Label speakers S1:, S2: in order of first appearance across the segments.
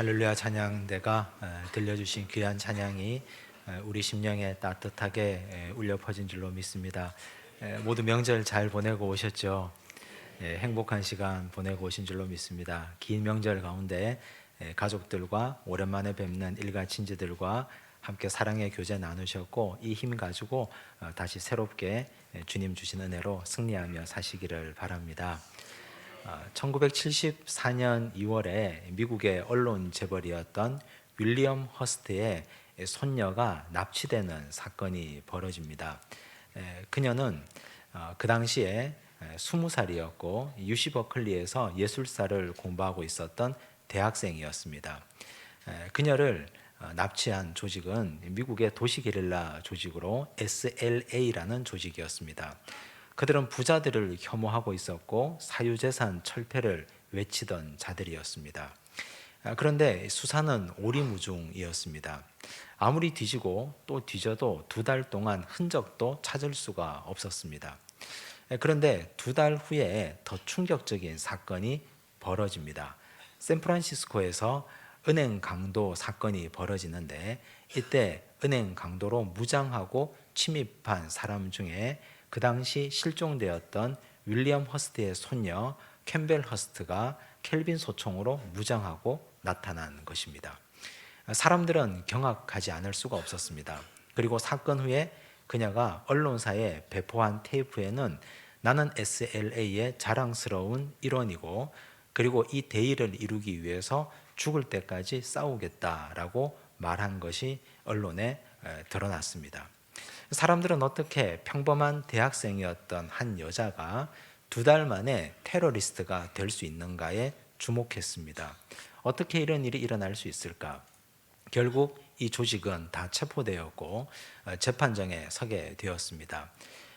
S1: 할렐루야 찬양대가 어, 들려주신 귀한 찬양이 어, 우리 심령에 따뜻하게 에, 울려 퍼진 줄로 믿습니다. 에, 모두 명절 잘 보내고 오셨죠? 예, 행복한 시간 보내고 오신 줄로 믿습니다. 긴 명절 가운데 에, 가족들과 오랜만에 뵙는 일가 친지들과 함께 사랑의 교제 나누셨고 이 힘 가지고 어, 다시 새롭게 에, 주님 주신 은혜로 승리하며 사시기를 바랍니다. 1974년 2월에 미국의 언론 재벌이었던 윌리엄 허스트의 손녀가 납치되는 사건이 벌어집니다. 에, 그녀는 어, 그 당시에 20살이었고 유시 버클리에서 예술사를 공부하고 있었던 대학생이었습니다. 에, 그녀를 어, 납치한 조직은 미국의 도시 게릴라 조직으로 SLA라는 조직이었습니다. 그들은 부자들을 혐오하고 있었고 사유재산 철폐를 외치던 자들이었습니다. 아, 그런데 수사는 오리무중이었습니다. 아무리 뒤지고 또 뒤져도 두 달 동안 흔적도 찾을 수가 없었습니다. 에, 그런데 두 달 후에 더 충격적인 사건이 벌어집니다. 샌프란시스코에서 은행 강도 사건이 벌어지는데 이때 은행 강도로 무장하고 침입한 사람 중에 그 당시 실종되었던 윌리엄 허스트의 손녀 캠벨 허스트가 켈빈 소총으로 무장하고 나타난 것입니다. 사람들은 경악하지 않을 수가 없었습니다. 그리고 사건 후에 그녀가 언론사에 배포한 테이프에는 나는 SLA의 자랑스러운 일원이고 그리고 이 대의를 이루기 위해서 죽을 때까지 싸우겠다라고 말한 것이 언론에 드러났습니다. 사람들은 어떻게 평범한 대학생이었던 한 여자가 두 달 만에 테러리스트가 될 수 있는가에 주목했습니다. 어떻게 이런 일이 일어날 수 있을까? 결국 이 조직은 다 체포되었고 어, 재판정에 서게 되었습니다.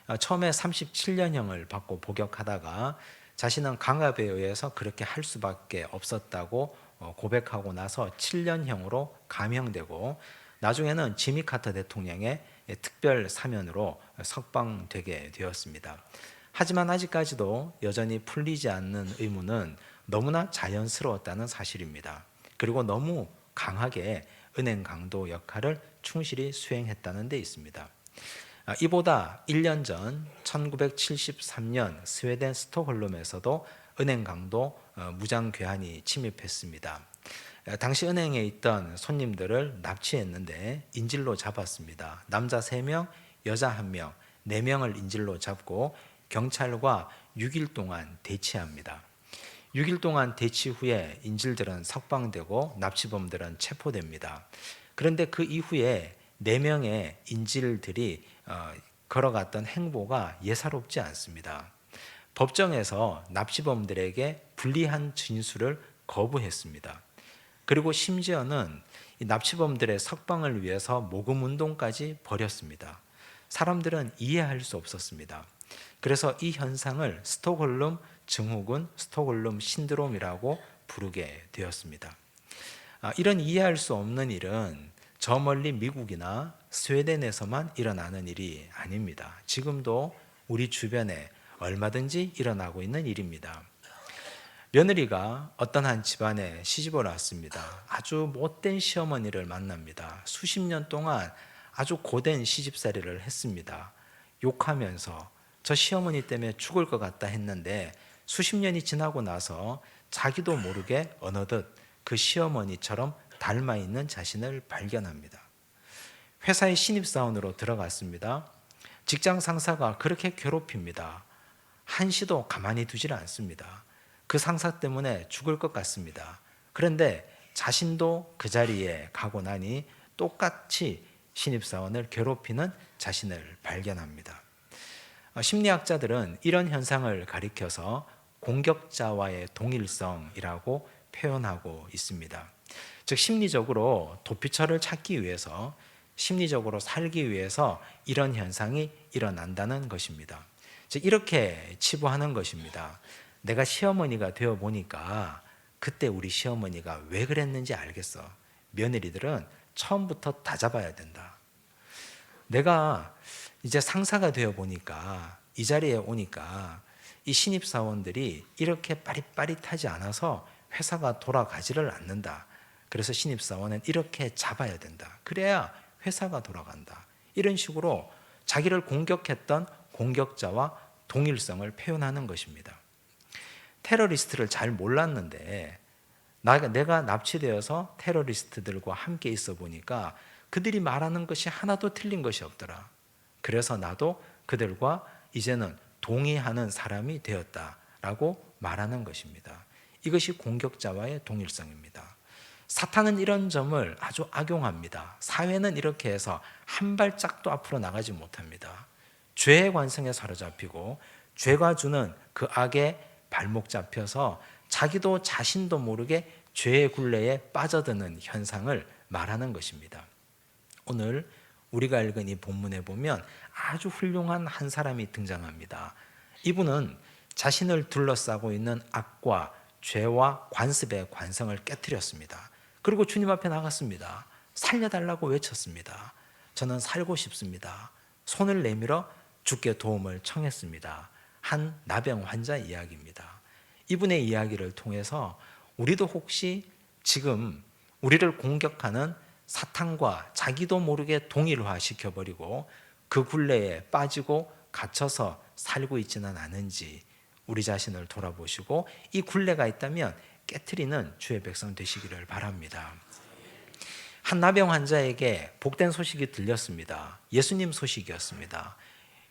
S1: 어, 처음에 37년형을 받고 복역하다가 자신은 강압에 의해서 그렇게 할 수밖에 없었다고 어, 고백하고 나서 7년형으로 감형되고 나중에는 지미 카터 대통령의 특별 사면으로 석방되게 되었습니다. 하지만 아직까지도 여전히 풀리지 않는 의무는 너무나 자연스러웠다는 사실입니다. 그리고 너무 강하게 은행 강도 역할을 충실히 수행했다는 데 있습니다. 아, 이보다 1년 전 1973년 스웨덴 스톡홀름에서도 은행 강도 어, 무장 괴한이 침입했습니다. 당시 은행에 있던 손님들을 납치했는데 인질로 잡았습니다. 남자 3명, 여자 1명, 4명을 인질로 잡고 경찰과 6일 동안 대치합니다. 6일 동안 대치 후에 인질들은 석방되고 납치범들은 체포됩니다. 그런데 그 이후에 4명의 인질들이 어, 걸어갔던 행보가 예사롭지 않습니다. 법정에서 납치범들에게 불리한 진술을 거부했습니다. 그리고 심지어는 납치범들의 석방을 위해서 모금 운동까지 벌였습니다. 사람들은 이해할 수 없었습니다. 그래서 이 현상을 스톡홀름 증후군, 스톡홀름 신드롬이라고 부르게 되었습니다. 아, 이런 이해할 수 없는 일은 저 멀리 미국이나 스웨덴에서만 일어나는 일이 아닙니다. 지금도 우리 주변에 얼마든지 일어나고 있는 일입니다. 며느리가 어떤 한 집안에 시집을 왔습니다. 아주 못된 시어머니를 만납니다. 수십 년 동안 아주 고된 시집살이를 했습니다. 욕하면서 저 시어머니 때문에 죽을 것 같다 했는데 수십 년이 지나고 나서 자기도 모르게 어느덧 그 시어머니처럼 닮아 있는 자신을 발견합니다. 회사의 신입사원으로 들어갔습니다. 직장 상사가 그렇게 괴롭힙니다. 한시도 가만히 두질 않습니다. 그 상사 때문에 죽을 것 같습니다. 그런데 자신도 그 자리에 가고 나니 똑같이 신입사원을 괴롭히는 자신을 발견합니다. 어, 심리학자들은 이런 현상을 가리켜서 공격자와의 동일성이라고 표현하고 있습니다. 즉, 심리적으로 도피처를 찾기 위해서, 심리적으로 살기 위해서 이런 현상이 일어난다는 것입니다. 즉, 이렇게 치부하는 것입니다. 내가 시어머니가 되어 보니까 그때 우리 시어머니가 왜 그랬는지 알겠어. 며느리들은 처음부터 다 잡아야 된다. 내가 이제 상사가 되어 보니까 이 자리에 오니까 이 신입 사원들이 이렇게 빠릿빠릿하지 않아서 회사가 돌아가지를 않는다. 그래서 신입 사원은 이렇게 잡아야 된다. 그래야 회사가 돌아간다. 이런 식으로 자기를 공격했던 공격자와 동일성을 표현하는 것입니다. 테러리스트를 잘 몰랐는데 나- 내가 납치되어서 테러리스트들과 함께 있어 보니까 그들이 말하는 것이 하나도 틀린 것이 없더라. 그래서 나도 그들과 이제는 동의하는 사람이 되었다라고 말하는 것입니다. 이것이 공격자와의 동일성입니다. 사탄은 이런 점을 아주 악용합니다. 사회는 이렇게 해서 한 발짝도 앞으로 나가지 못합니다. 죄의 관성에 사로잡히고 죄가 주는 그 악에 발목 잡혀서 자기도 자신도 모르게 죄의 굴레에 빠져드는 현상을 말하는 것입니다. 오늘 우리가 읽은 이 본문에 보면 아주 훌륭한 한 사람이 등장합니다. 이분은 자신을 둘러싸고 있는 악과 죄와 관습의 관성을 깨뜨렸습니다. 그리고 주님 앞에 나갔습니다. 살려달라고 외쳤습니다. 저는 살고 싶습니다. 손을 내밀어 주께 도움을 청했습니다. 한 나병 환자 이야기입니다. 이분의 이야기를 통해서 우리도 혹시 지금 우리를 공격하는 사탄과 자기도 모르게 동일화 시켜버리고 그 굴레에 빠지고 갇혀서 살고 있지는 않은지 우리 자신을 돌아보시고 이 굴레가 있다면 깨트리는 주의 백성 되시기를 바랍니다. 한 나병 환자에게 복된 소식이 들렸습니다. 예수님 소식이었습니다.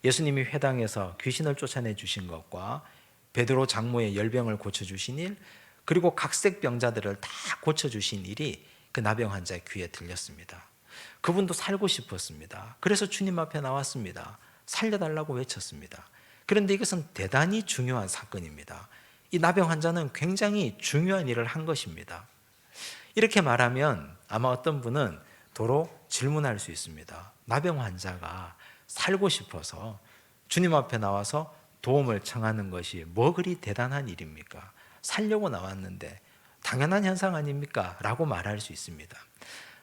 S1: 예수님이 회당에서 귀신을 쫓아내 주신 것과 베드로 장모의 열병을 고쳐 주신 일, 그리고 각색 병자들을 다 고쳐 주신 일이 그 나병 환자의 귀에 들렸습니다. 그분도 살고 싶었습니다. 그래서 주님 앞에 나왔습니다. 살려달라고 외쳤습니다. 그런데 이것은 대단히 중요한 사건입니다. 이 나병 환자는 굉장히 중요한 일을 한 것입니다. 이렇게 말하면 아마 어떤 분은 도로 질문할 수 있습니다. 나병 환자가 살고 싶어서 주님 앞에 나와서 도움을 청하는 것이 뭐 그리 대단한 일입니까? 살려고 나왔는데 당연한 현상 아닙니까? 라고 말할 수 있습니다.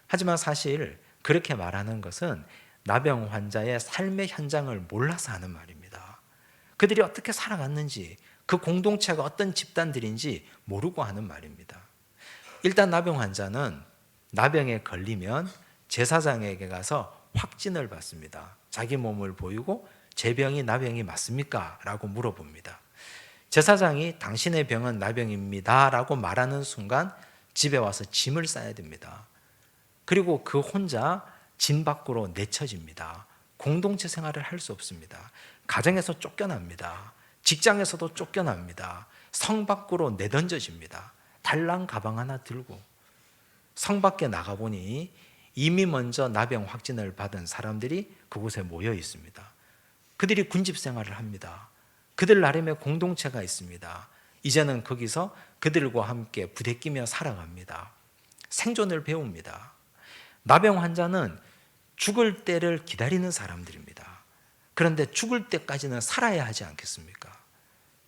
S1: 하지만 사실 그렇게 말하는 것은 나병 환자의 삶의 현장을 몰라서 하는 말입니다. 그들이 어떻게 살아갔는지, 그 공동체가 어떤 집단들인지 모르고 하는 말입니다. 일단 나병 환자는 나병에 걸리면 제사장에게 가서 확진을 받습니다. 자기 몸을 보이고 제 병이 나병이 맞습니까? 라고 물어봅니다. 제사장이 당신의 병은 나병입니다. 라고 말하는 순간 집에 와서 짐을 싸야 됩니다. 그리고 그 혼자 진 밖으로 내쳐집니다. 공동체 생활을 할 수 없습니다. 가정에서 쫓겨납니다. 직장에서도 쫓겨납니다. 성 밖으로 내던져집니다. 달랑 가방 하나 들고 성 밖에 나가보니 이미 먼저 나병 확진을 받은 사람들이 그곳에 모여 있습니다. 그들이 군집 생활을 합니다. 그들 나름의 공동체가 있습니다. 이제는 거기서 그들과 함께 부대끼며 살아갑니다. 생존을 배웁니다. 나병 환자는 죽을 때를 기다리는 사람들입니다. 그런데 죽을 때까지는 살아야 하지 않겠습니까?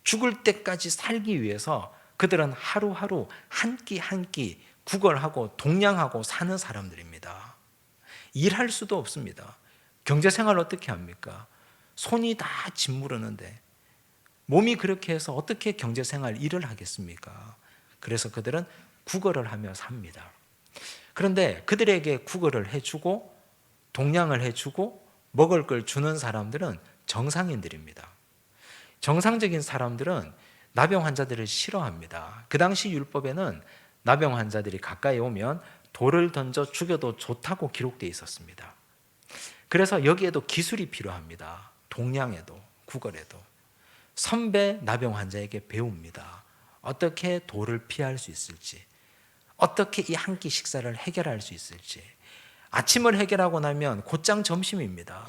S1: 죽을 때까지 살기 위해서 그들은 하루하루 한 끼 한 끼 구걸하고 동냥하고 사는 사람들입니다. 일할 수도 없습니다. 경제 생활 어떻게 합니까? 손이 다 짓무르는데 몸이 그렇게 해서 어떻게 경제 생활 일을 하겠습니까? 그래서 그들은 구걸을 하며 삽니다. 그런데 그들에게 구걸을 해주고 동냥을 해주고 먹을 걸 주는 사람들은 정상인들입니다. 정상적인 사람들은 나병 환자들을 싫어합니다. 그 당시 율법에는 나병 환자들이 가까이 오면 돌을 던져 죽여도 좋다고 기록되어 있었습니다. 그래서 여기에도 기술이 필요합니다. 동양에도 구걸에도 선배 나병 환자에게 배웁니다. 어떻게 돌을 피할 수 있을지, 어떻게 이 한 끼 식사를 해결할 수 있을지. 아침을 해결하고 나면 곧장 점심입니다.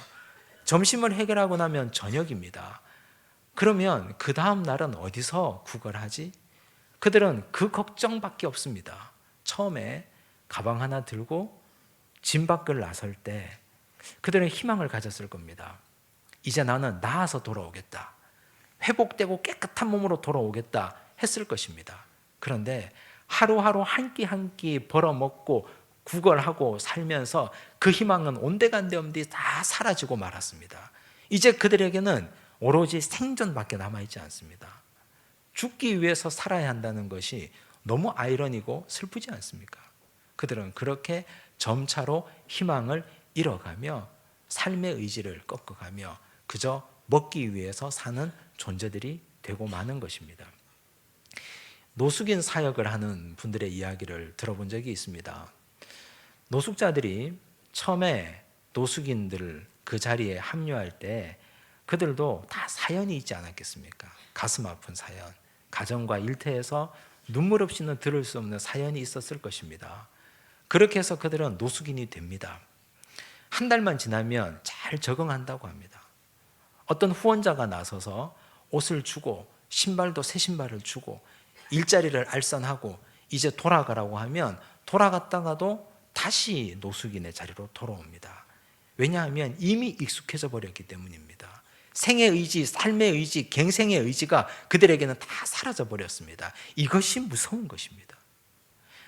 S1: 점심을 해결하고 나면 저녁입니다. 그러면 그 다음 날은 어디서 구걸하지? 그들은 그 걱정밖에 없습니다. 처음에 가방 하나 들고 짐 밖을 나설 때 그들은 희망을 가졌을 겁니다. 이제 나는 나아서 돌아오겠다. 회복되고 깨끗한 몸으로 돌아오겠다 했을 것입니다. 그런데 하루하루 한 끼 한 끼 벌어먹고 구걸하고 살면서 그 희망은 온데간데 없이 다 사라지고 말았습니다. 이제 그들에게는 오로지 생존밖에 남아있지 않습니다. 죽기 위해서 살아야 한다는 것이 너무 아이러니고 슬프지 않습니까? 그들은 그렇게 점차로 희망을 잃어가며 삶의 의지를 꺾어가며 그저 먹기 위해서 사는 존재들이 되고 마는 것입니다. 노숙인 사역을 하는 분들의 이야기를 들어본 적이 있습니다. 노숙자들이 처음에 노숙인들 그 자리에 합류할 때 그들도 다 사연이 있지 않았겠습니까? 가슴 아픈 사연, 가정과 일터에서 눈물 없이는 들을 수 없는 사연이 있었을 것입니다. 그렇게 해서 그들은 노숙인이 됩니다. 한 달만 지나면 잘 적응한다고 합니다. 어떤 후원자가 나서서 옷을 주고 신발도 새 신발을 주고 일자리를 알선하고 이제 돌아가라고 하면 돌아갔다가도 다시 노숙인의 자리로 돌아옵니다. 왜냐하면 이미 익숙해져 버렸기 때문입니다. 생의 의지, 삶의 의지, 갱생의 의지가 그들에게는 다 사라져 버렸습니다. 이것이 무서운 것입니다.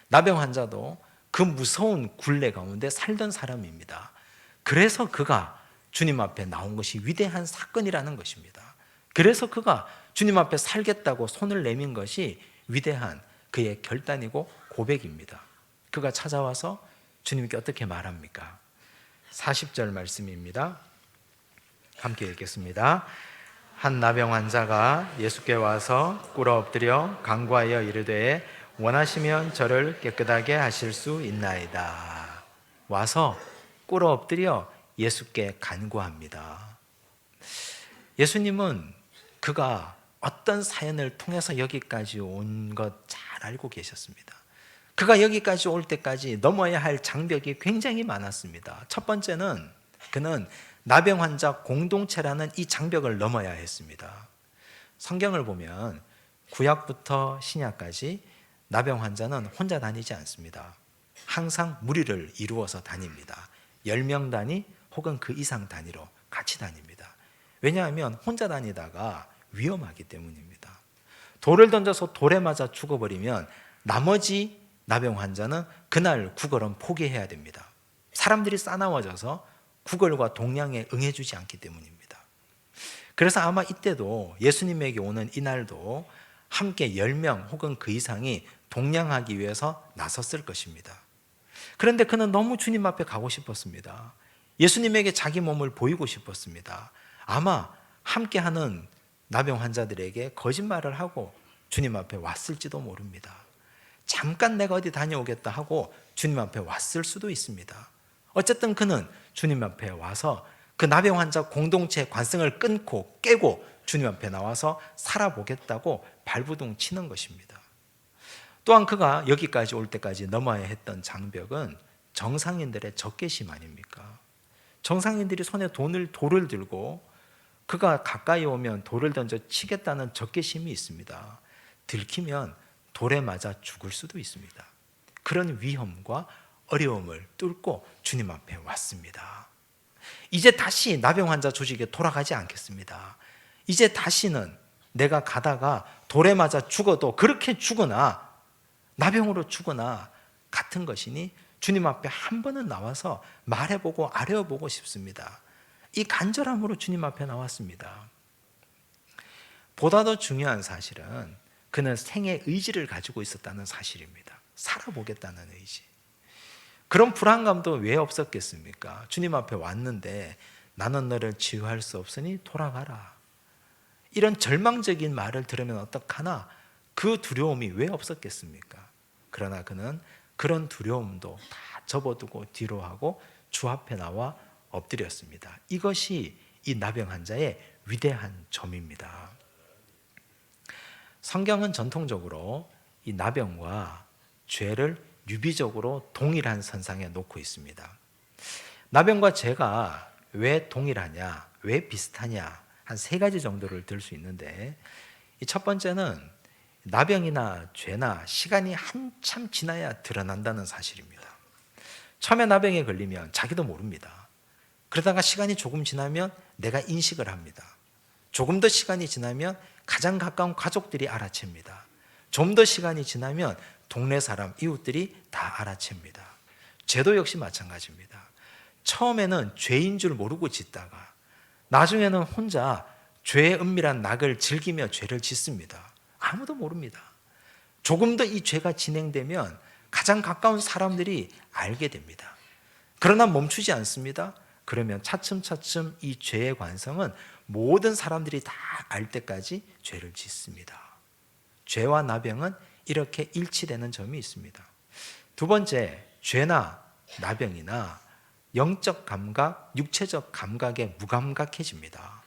S1: 나병 환자도 그 무서운 굴레 가운데 살던 사람입니다. 그래서 그가 주님 앞에 나온 것이 위대한 사건이라는 것입니다. 그래서 그가 주님 앞에 살겠다고 손을 내민 것이 위대한 그의 결단이고 고백입니다. 그가 찾아와서 주님께 어떻게 말합니까? 40절 말씀입니다. 함께 읽겠습니다. 한 나병 환자가 예수께 와서 꿇어 엎드려 간구하여 이르되 원하시면 저를 깨끗하게 하실 수 있나이다. 와서 꿇어 엎드려 예수께 간구합니다. 예수님은 그가 어떤 사연을 통해서 여기까지 온 것 잘 알고 계셨습니다. 그가 여기까지 올 때까지 넘어야 할 장벽이 굉장히 많았습니다. 첫 번째는 그는 나병 환자 공동체라는 이 장벽을 넘어야 했습니다. 성경을 보면 구약부터 신약까지 나병 환자는 혼자 다니지 않습니다. 항상 무리를 이루어서 다닙니다. 10명 단위 혹은 그 이상 단위로 같이 다닙니다. 왜냐하면 혼자 다니다가 위험하기 때문입니다. 돌을 던져서 돌에 맞아 죽어버리면 나머지 나병 환자는 그날 구걸은 포기해야 됩니다. 사람들이 싸나워져서 구걸과 동량에 응해주지 않기 때문입니다. 그래서 아마 이때도 예수님에게 오는 이날도 함께 10명 혹은 그 이상이 동량하기 위해서 나섰을 것입니다. 그런데 그는 너무 주님 앞에 가고 싶었습니다. 예수님에게 자기 몸을 보이고 싶었습니다. 아마 함께하는 나병 환자들에게 거짓말을 하고 주님 앞에 왔을지도 모릅니다. 잠깐 내가 어디 다녀오겠다 하고 주님 앞에 왔을 수도 있습니다. 어쨌든 그는 주님 앞에 와서 그 나병 환자 공동체 관성을 끊고 깨고 주님 앞에 나와서 살아보겠다고 발부둥 치는 것입니다. 또한 그가 여기까지 올 때까지 넘어야 했던 장벽은 정상인들의 적개심 아닙니까? 정상인들이 손에 돈을 돌을 들고 그가 가까이 오면 돌을 던져 치겠다는 적개심이 있습니다. 들키면 돌에 맞아 죽을 수도 있습니다. 그런 위험과 어려움을 뚫고 주님 앞에 왔습니다. 이제 다시 나병 환자 조직에 돌아가지 않겠습니다. 이제 다시는 내가 가다가 돌에 맞아 죽어도 그렇게 죽으나 나병으로 죽으나 같은 것이니 주님 앞에 한 번은 나와서 말해보고 아뢰어보고 싶습니다. 이 간절함으로 주님 앞에 나왔습니다. 보다 더 중요한 사실은 그는 생의 의지를 가지고 있었다는 사실입니다. 살아보겠다는 의지. 그런 불안감도 왜 없었겠습니까? 주님 앞에 왔는데 나는 너를 치유할 수 없으니 돌아가라. 이런 절망적인 말을 들으면 어떡하나 그 두려움이 왜 없었겠습니까? 그러나 그는 그런 두려움도 다 접어두고 뒤로 하고 주 앞에 나와 엎드렸습니다. 이것이 이 나병 환자의 위대한 점입니다. 성경은 전통적으로 이 나병과 죄를 유비적으로 동일한 선상에 놓고 있습니다. 나병과 죄가 왜 동일하냐, 왜 비슷하냐, 한 세 가지 정도를 들 수 있는데, 첫 번째는 나병이나 죄나 시간이 한참 지나야 드러난다는 사실입니다. 처음에 나병에 걸리면 자기도 모릅니다. 그러다가 시간이 조금 지나면 내가 인식을 합니다. 조금 더 시간이 지나면 가장 가까운 가족들이 알아챕니다. 좀 더 시간이 지나면 동네 사람, 이웃들이 다 알아챕니다. 죄도 역시 마찬가지입니다. 처음에는 죄인 줄 모르고 짓다가 나중에는 혼자 죄의 은밀한 낙을 즐기며 죄를 짓습니다. 아무도 모릅니다. 조금 더 이 죄가 진행되면 가장 가까운 사람들이 알게 됩니다. 그러나 멈추지 않습니다. 그러면 차츰차츰 이 죄의 관성은 모든 사람들이 다 알 때까지 죄를 짓습니다. 죄와 나병은 이렇게 일치되는 점이 있습니다. 두 번째, 죄나 나병이나 영적 감각, 육체적 감각에 무감각해집니다.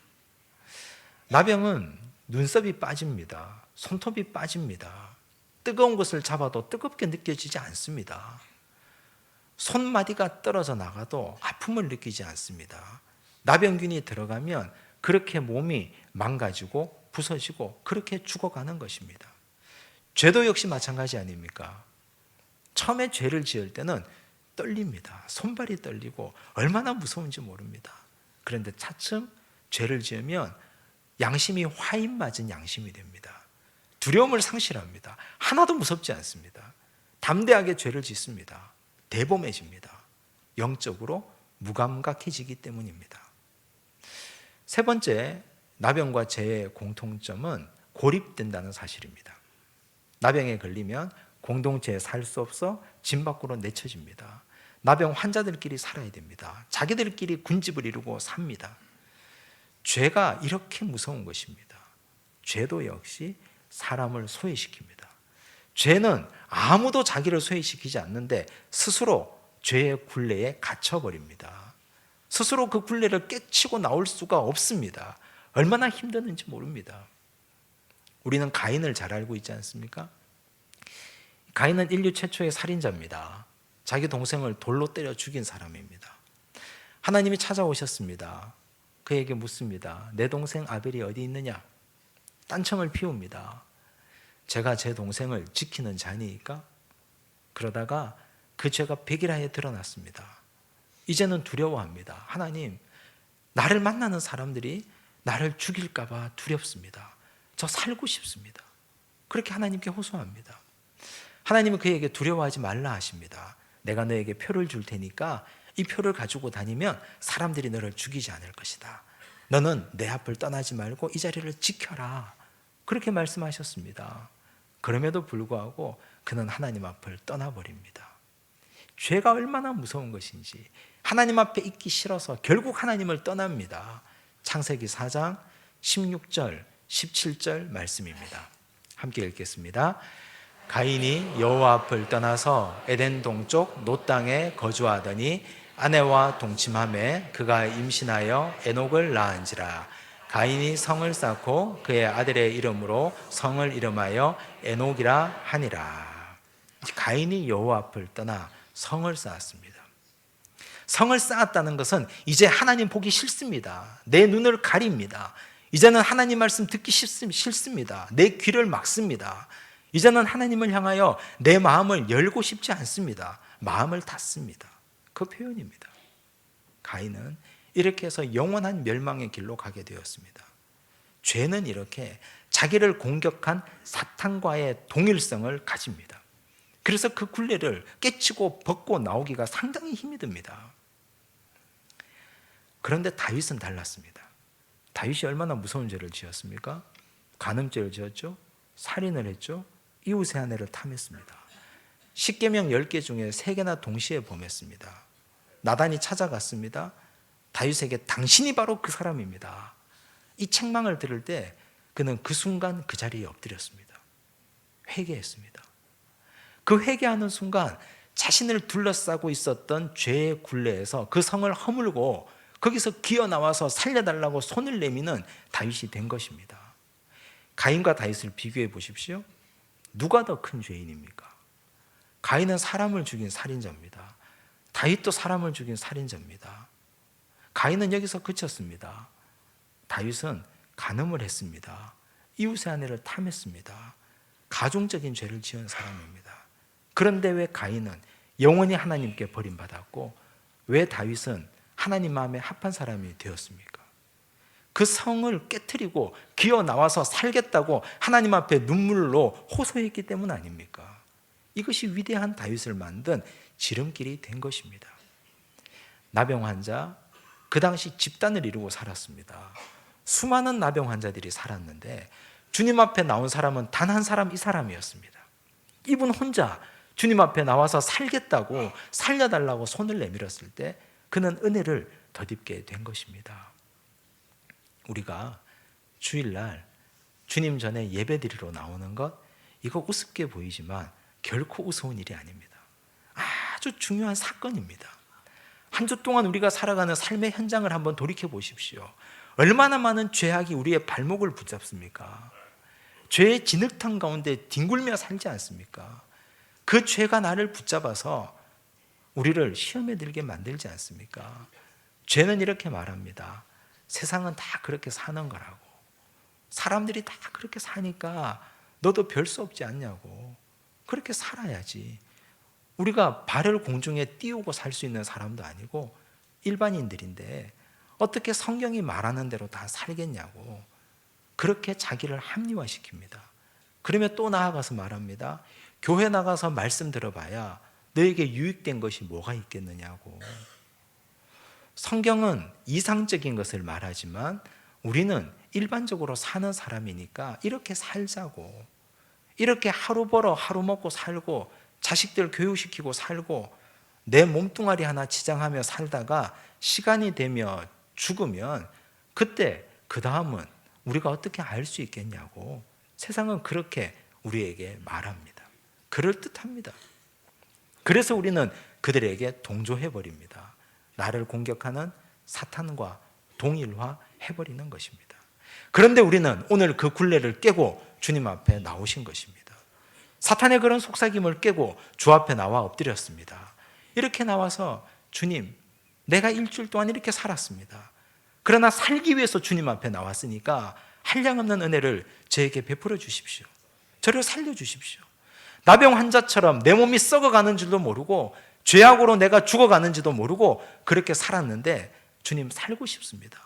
S1: 나병은 눈썹이 빠집니다. 손톱이 빠집니다. 뜨거운 것을 잡아도 뜨겁게 느껴지지 않습니다. 손마디가 떨어져 나가도 아픔을 느끼지 않습니다. 나병균이 들어가면 그렇게 몸이 망가지고 부서지고 그렇게 죽어가는 것입니다. 죄도 역시 마찬가지 아닙니까? 처음에 죄를 지을 때는 떨립니다. 손발이 떨리고 얼마나 무서운지 모릅니다. 그런데 차츰 죄를 지으면 양심이 화인 맞은 양심이 됩니다. 두려움을 상실합니다. 하나도 무섭지 않습니다. 담대하게 죄를 짓습니다. 대범해집니다. 영적으로 무감각해지기 때문입니다. 세 번째, 나병과 죄의 공통점은 고립된다는 사실입니다. 나병에 걸리면 공동체에 살 수 없어 집 밖으로 내쳐집니다. 나병 환자들끼리 살아야 됩니다. 자기들끼리 군집을 이루고 삽니다. 죄가 이렇게 무서운 것입니다. 죄도 역시 사람을 소외시킵니다. 죄는 아무도 자기를 소외시키지 않는데 스스로 죄의 굴레에 갇혀버립니다. 스스로 그 굴레를 깨치고 나올 수가 없습니다. 얼마나 힘드는지 모릅니다. 우리는 가인을 잘 알고 있지 않습니까? 가인은 인류 최초의 살인자입니다. 자기 동생을 돌로 때려 죽인 사람입니다. 하나님이 찾아오셨습니다. 그에게 묻습니다. 내 동생 아벨이 어디 있느냐? 딴청을 피웁니다. 제가 제 동생을 지키는 자니까? 그러다가 그 죄가 백일하에 드러났습니다. 이제는 두려워합니다. 하나님, 나를 만나는 사람들이 나를 죽일까봐 두렵습니다. 저 살고 싶습니다. 그렇게 하나님께 호소합니다. 하나님은 그에게 두려워하지 말라 하십니다. 내가 너에게 표를 줄 테니까 이 표를 가지고 다니면 사람들이 너를 죽이지 않을 것이다. 너는 내 앞을 떠나지 말고 이 자리를 지켜라. 그렇게 말씀하셨습니다. 그럼에도 불구하고 그는 하나님 앞을 떠나버립니다. 죄가 얼마나 무서운 것인지 하나님 앞에 있기 싫어서 결국 하나님을 떠납니다. 창세기 4장 16절, 17절 말씀입니다. 함께 읽겠습니다. 가인이 여호와 앞을 떠나서 에덴 동쪽 노 땅에 거주하더니 아내와 동침함에 그가 임신하여 에녹을 낳은지라 가인이 성을 쌓고 그의 아들의 이름으로 성을 이름하여 에녹이라 하니라. 가인이 여호와 앞을 떠나 성을 쌓았습니다. 성을 쌓았다는 것은 이제 하나님 보기 싫습니다. 내 눈을 가립니다. 이제는 하나님 말씀 듣기 싫습니다. 내 귀를 막습니다. 이제는 하나님을 향하여 내 마음을 열고 싶지 않습니다. 마음을 닫습니다. 그 표현입니다. 가인은 이렇게 해서 영원한 멸망의 길로 가게 되었습니다. 죄는 이렇게 자기를 공격한 사탄과의 동일성을 가집니다. 그래서 그 굴레를 깨치고 벗고 나오기가 상당히 힘이 듭니다. 그런데 다윗은 달랐습니다. 다윗이 얼마나 무서운 죄를 지었습니까? 간음죄를 지었죠. 살인을 했죠. 이웃의 아내를 탐했습니다. 십계명 10개 중에 3개나 동시에 범했습니다. 나단이 찾아갔습니다. 다윗에게 당신이 바로 그 사람입니다. 이 책망을 들을 때 그는 그 순간 그 자리에 엎드렸습니다. 회개했습니다. 그 회개하는 순간 자신을 둘러싸고 있었던 죄의 굴레에서 그 성을 허물고 거기서 기어 나와서 살려달라고 손을 내미는 다윗이 된 것입니다. 가인과 다윗을 비교해 보십시오. 누가 더 큰 죄인입니까? 가인은 사람을 죽인 살인자입니다. 다윗도 사람을 죽인 살인자입니다. 가인은 여기서 그쳤습니다. 다윗은 간음을 했습니다. 이웃의 아내를 탐했습니다. 가중적인 죄를 지은 사람입니다. 그런데 왜 가인은 영원히 하나님께 버림받았고 왜 다윗은 하나님 마음에 합한 사람이 되었습니까? 그 성을 깨뜨리고 기어 나와서 살겠다고 하나님 앞에 눈물로 호소했기 때문 아닙니까? 이것이 위대한 다윗을 만든 지름길이 된 것입니다. 나병 환자 그 당시 집단을 이루고 살았습니다. 수많은 나병 환자들이 살았는데 주님 앞에 나온 사람은 단 한 사람 이 사람이었습니다. 이분 혼자 주님 앞에 나와서 살겠다고 살려달라고 손을 내밀었을 때 그는 은혜를 덧입게 된 것입니다. 우리가 주일날 주님 전에 예배드리러 나오는 것 이거 우습게 보이지만 결코 우스운 일이 아닙니다. 아주 중요한 사건입니다. 한 주 동안 우리가 살아가는 삶의 현장을 한번 돌이켜 보십시오. 얼마나 많은 죄악이 우리의 발목을 붙잡습니까? 죄의 진흙탕 가운데 뒹굴며 살지 않습니까? 그 죄가 나를 붙잡아서 우리를 시험에 들게 만들지 않습니까? 죄는 이렇게 말합니다. 세상은 다 그렇게 사는 거라고. 사람들이 다 그렇게 사니까 너도 별 수 없지 않냐고. 그렇게 살아야지. 우리가 발을 공중에 띄우고 살 수 있는 사람도 아니고 일반인들인데 어떻게 성경이 말하는 대로 다 살겠냐고. 그렇게 자기를 합리화시킵니다. 그러면 또 나아가서 말합니다. 교회 나가서 말씀 들어봐야 너에게 유익된 것이 뭐가 있겠느냐고. 성경은 이상적인 것을 말하지만 우리는 일반적으로 사는 사람이니까 이렇게 살자고. 이렇게 하루 벌어 하루 먹고 살고 자식들 교육시키고 살고 내 몸뚱아리 하나 지장하며 살다가 시간이 되며 죽으면 그때 그 다음은 우리가 어떻게 알 수 있겠냐고 세상은 그렇게 우리에게 말합니다. 그럴 듯합니다. 그래서 우리는 그들에게 동조해 버립니다. 나를 공격하는 사탄과 동일화 해버리는 것입니다. 그런데 우리는 오늘 그 굴레를 깨고 주님 앞에 나오신 것입니다. 사탄의 그런 속삭임을 깨고 주 앞에 나와 엎드렸습니다. 이렇게 나와서 주님, 내가 일주일 동안 이렇게 살았습니다. 그러나 살기 위해서 주님 앞에 나왔으니까 한량없는 은혜를 저에게 베풀어 주십시오. 저를 살려 주십시오. 나병 환자처럼 내 몸이 썩어가는 줄도 모르고 죄악으로 내가 죽어가는지도 모르고 그렇게 살았는데 주님 살고 싶습니다.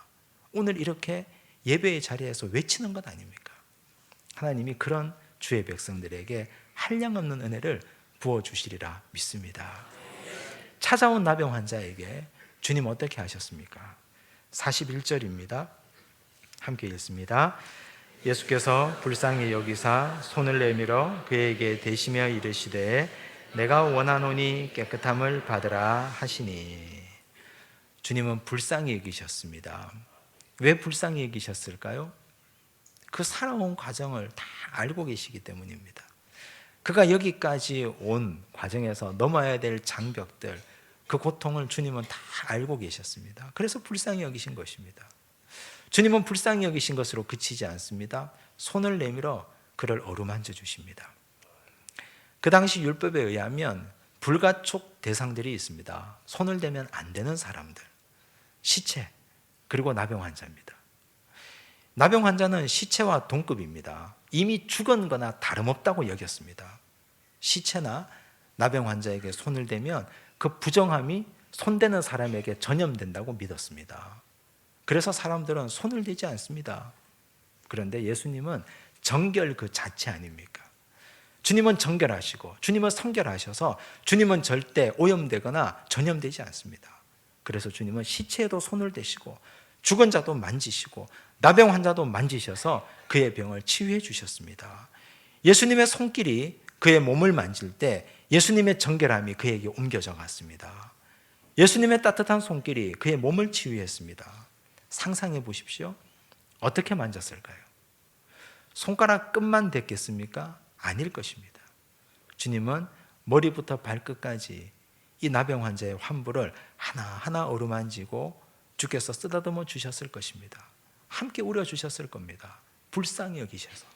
S1: 오늘 이렇게 예배의 자리에서 외치는 것 아닙니까? 하나님이 그런 주의 백성들에게 한량없는 은혜를 부어 주시리라 믿습니다. 찾아온 나병 환자에게 주님 어떻게 하셨습니까? 41절입니다. 함께 읽습니다. 예수께서 불쌍히 여기사 손을 내밀어 그에게 대시며 이르시되 내가 원하노니 깨끗함을 받으라 하시니 주님은 불쌍히 여기셨습니다. 왜 불쌍히 여기셨을까요? 그 살아온 과정을 다 알고 계시기 때문입니다. 그가 여기까지 온 과정에서 넘어야 될 장벽들, 그 고통을 주님은 다 알고 계셨습니다. 그래서 불쌍히 여기신 것입니다. 주님은 불쌍히 여기신 것으로 그치지 않습니다. 손을 내밀어 그를 어루만져 주십니다. 그 당시 율법에 의하면 불가촉 대상들이 있습니다. 손을 대면 안 되는 사람들, 시체, 그리고 나병 환자입니다. 나병 환자는 시체와 동급입니다. 이미 죽은 거나 다름없다고 여겼습니다. 시체나 나병 환자에게 손을 대면 그 부정함이 손대는 사람에게 전염된다고 믿었습니다. 그래서 사람들은 손을 대지 않습니다. 그런데 예수님은 정결 그 자체 아닙니까? 주님은 정결하시고 주님은 성결하셔서 주님은 절대 오염되거나 전염되지 않습니다. 그래서 주님은 시체에도 손을 대시고 죽은 자도 만지시고 나병 환자도 만지셔서 그의 병을 치유해 주셨습니다. 예수님의 손길이 그의 몸을 만질 때 예수님의 정결함이 그에게 옮겨져 갔습니다. 예수님의 따뜻한 손길이 그의 몸을 치유했습니다. 상상해 보십시오. 어떻게 만졌을까요? 손가락 끝만 댔겠습니까? 아닐 것입니다. 주님은 머리부터 발끝까지 이 나병 환자의 환부를 하나하나 어루만지고 주께서 쓰다듬어 주셨을 것입니다. 함께 우려 주셨을 겁니다. 불쌍히 여기셔서.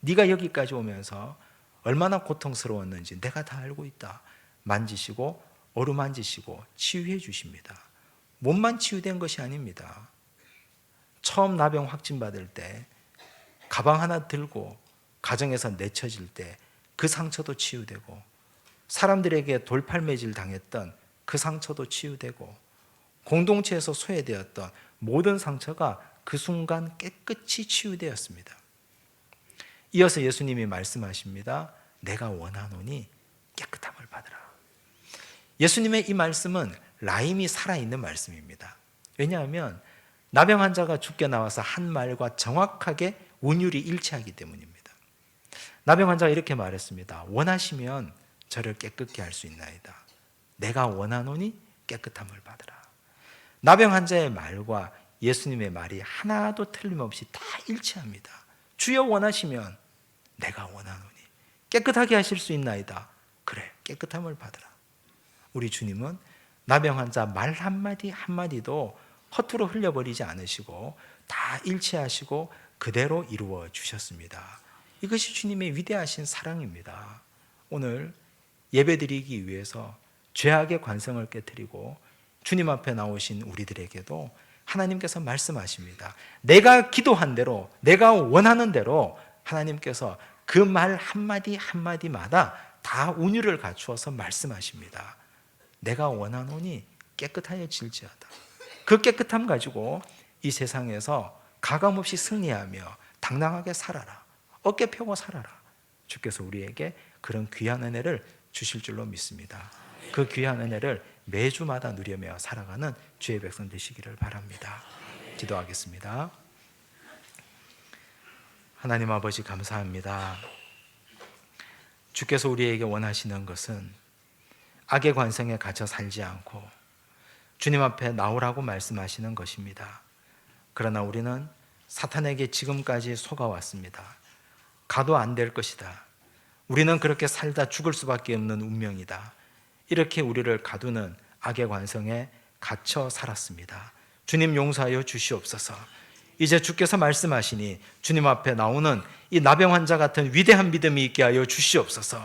S1: 네가 여기까지 오면서 얼마나 고통스러웠는지 내가 다 알고 있다. 만지시고 어루만지시고 치유해 주십니다. 몸만 치유된 것이 아닙니다. 처음 나병 확진 받을 때 가방 하나 들고 가정에서 내쳐질 때 그 상처도 치유되고 사람들에게 돌팔매질 당했던 그 상처도 치유되고 공동체에서 소외되었던 모든 상처가 그 순간 깨끗이 치유되었습니다. 이어서 예수님이 말씀하십니다. 내가 원하노니 깨끗함을 받으라. 예수님의 이 말씀은 라임이 살아있는 말씀입니다. 왜냐하면 나병 환자가 죽게 나와서 한 말과 정확하게 운율이 일치하기 때문입니다. 나병 환자가 이렇게 말했습니다. 원하시면 저를 깨끗게 할 수 있나이다. 내가 원하노니 깨끗함을 받으라. 나병 환자의 말과 예수님의 말이 하나도 틀림없이 다 일치합니다. 주여 원하시면 내가 원하노니 깨끗하게 하실 수 있나이다. 그래, 깨끗함을 받으라. 우리 주님은 나병 환자 말 한마디 한마디도 허투루 흘려버리지 않으시고 다 일치하시고 그대로 이루어 주셨습니다. 이것이 주님의 위대하신 사랑입니다. 오늘 예배드리기 위해서 죄악의 관성을 깨뜨리고 주님 앞에 나오신 우리들에게도 하나님께서 말씀하십니다. 내가 기도한 대로, 내가 원하는 대로 하나님께서 그 말 한마디 한마디마다 다 운율을 갖추어서 말씀하십니다. 내가 원하노니 깨끗하여 질지어다. 그 깨끗함 가지고 이 세상에서 가감없이 승리하며 당당하게 살아라. 어깨 펴고 살아라. 주께서 우리에게 그런 귀한 은혜를 주실 줄로 믿습니다. 그 귀한 은혜를 매주마다 누리며 살아가는 주의 백성 되시기를 바랍니다. 기도하겠습니다. 하나님 아버지 감사합니다. 주께서 우리에게 원하시는 것은 악의 관성에 갇혀 살지 않고 주님 앞에 나오라고 말씀하시는 것입니다. 그러나 우리는 사탄에게 지금까지 속아왔습니다. 가도 안 될 것이다. 우리는 그렇게 살다 죽을 수밖에 없는 운명이다. 이렇게 우리를 가두는 악의 관성에 갇혀 살았습니다. 주님 용서하여 주시옵소서. 이제 주께서 말씀하시니 주님 앞에 나오는 이 나병 환자 같은 위대한 믿음이 있게 하여 주시옵소서.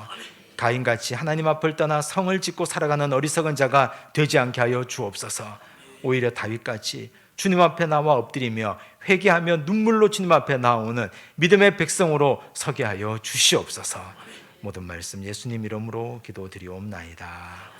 S1: 가인같이 하나님 앞을 떠나 성을 짓고 살아가는 어리석은 자가 되지 않게 하여 주옵소서. 오히려 다윗같이 주님 앞에 나와 엎드리며 회개하며 눈물로 주님 앞에 나오는 믿음의 백성으로 서게 하여 주시옵소서. 모든 말씀 예수님 이름으로 기도드리옵나이다.